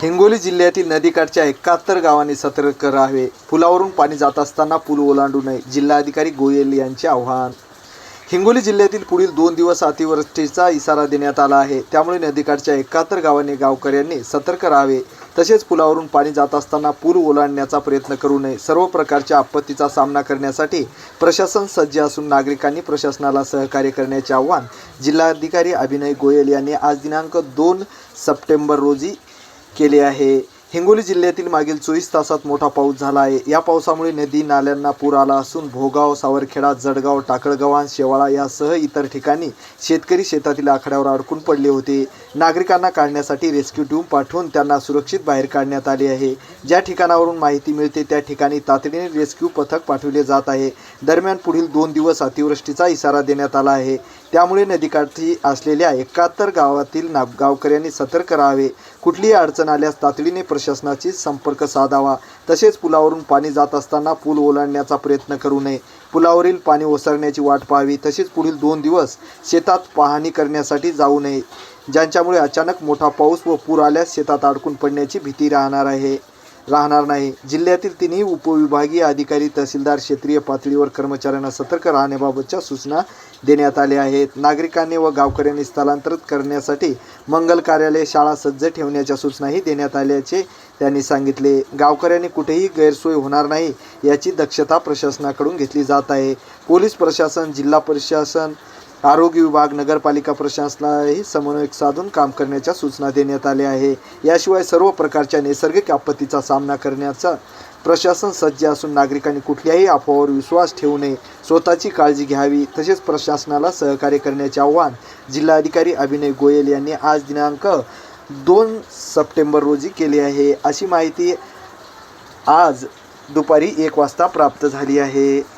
हिंगोली जिल्ह्यातील नदीकाठच्या एकाहत्तर गावांनी सतर्क राहावे. पुलावरून पाणी जात असताना पूल ओलांडू नये जिल्हाधिकारी गोयल यांचे आव्हान. हिंगोली जिल्ह्यातील पुढील दोन दिवस अतिवृष्टीचा इशारा देण्यात आला आहे. त्यामुळे नदीकाठच्या एकाहत्तर गावांनी गावकऱ्यांनी सतर्क राहावे. तसेच पुलावरून पाणी जात असताना पूल ओलांडण्याचा प्रयत्न करू नये. सर्व प्रकारच्या आपत्तीचा सामना करण्यासाठी प्रशासन सज्ज असून नागरिकांनी प्रशासनाला सहकार्य करण्याचे आवाहन जिल्हाधिकारी अभिनय गोयल यांनी आज दिनांक दोन सप्टेंबर रोजी केले आहे. हिंगोली जिल्ह्यातील मागील चोवीस तासात मोठा पाऊस झाला आहे. या पावसामुळे नदी नाल्यांना पूर आला असून भोगाव सावरखेडा जडगाव टाकळगव्हाण शेवाळा यासह इतर ठिकाणी शेतकरी शेतातील आखाड्यावर अडकून पडले होते. नागरिकांना काढण्यासाठी रेस्क्यू टीम पाठवून त्यांना सुरक्षित बाहेर काढण्यात आले आहे. ज्या ठिकाणावरून माहिती मिळते त्या ठिकाणी तातडीने रेस्क्यू पथक पाठवले जात आहे. दरम्यान पुढील दोन दिवस अतिवृष्टीचा इशारा देण्यात आला आहे. त्यामुळे नदीकाठी असलेल्या एकाहत्तर गावातील ना गावकऱ्यांनी सतर्क राहावे. कुठलीही अडचण आल्यास तातडीने प्रशासनाशी संपर्क साधावा. तसेच पुलावरून पाणी जात असताना पूल ओलांडण्याचा प्रयत्न करू नये. पुलावरील पाणी ओसरण्याची वाट पाहावी. तसेच पुढील दोन दिवस शेतात पाहणी करण्यासाठी जाऊ नये. ज्यांच्यामुळे अचानक मोठा पाऊस व पूर आल्यास शेतात अडकून पडण्याची भीती राहणार आहे. राहणार नाही. जिल्ह्यातील तिन्ही उपविभागीय अधिकारी तहसीलदार क्षेत्रीय पातळीवर कर्मचाऱ्यांना सतर्क राहण्याबाबतच्या सूचना देण्यात आल्या आहेत. नागरिकांनी व गावकऱ्यांनी स्थलांतरित करण्यासाठी मंगल कार्यालय शाळा सज्ज ठेवण्याच्या सूचनाही देण्यात आल्याचे त्यांनी सांगितले. गावकऱ्यांनी कुठेही गैरसोय होणार नाही याची दक्षता प्रशासनाकडून घेतली जात आहे. पोलीस प्रशासन जिल्हा प्रशासन आरोग्य विभाग नगरपालिका प्रशासनालाही समन्वय साधून काम करण्याच्या सूचना देण्यात आल्या आहे. याशिवाय सर्व प्रकारच्या नैसर्गिक आपत्तीचा सामना करण्याचा प्रशासन सज्ज असून नागरिकांनी कुठल्याही अफवावर विश्वास ठेवू नये. स्वतःची काळजी घ्यावी. तसेच प्रशासनाला सहकार्य करण्याचे आव्हान जिल्हाधिकारी अभिनय गोयल यांनी आज दिनांक दोन सप्टेंबर रोजी केले आहे. अशी माहिती आज दुपारी एक वाजता प्राप्त झाली आहे.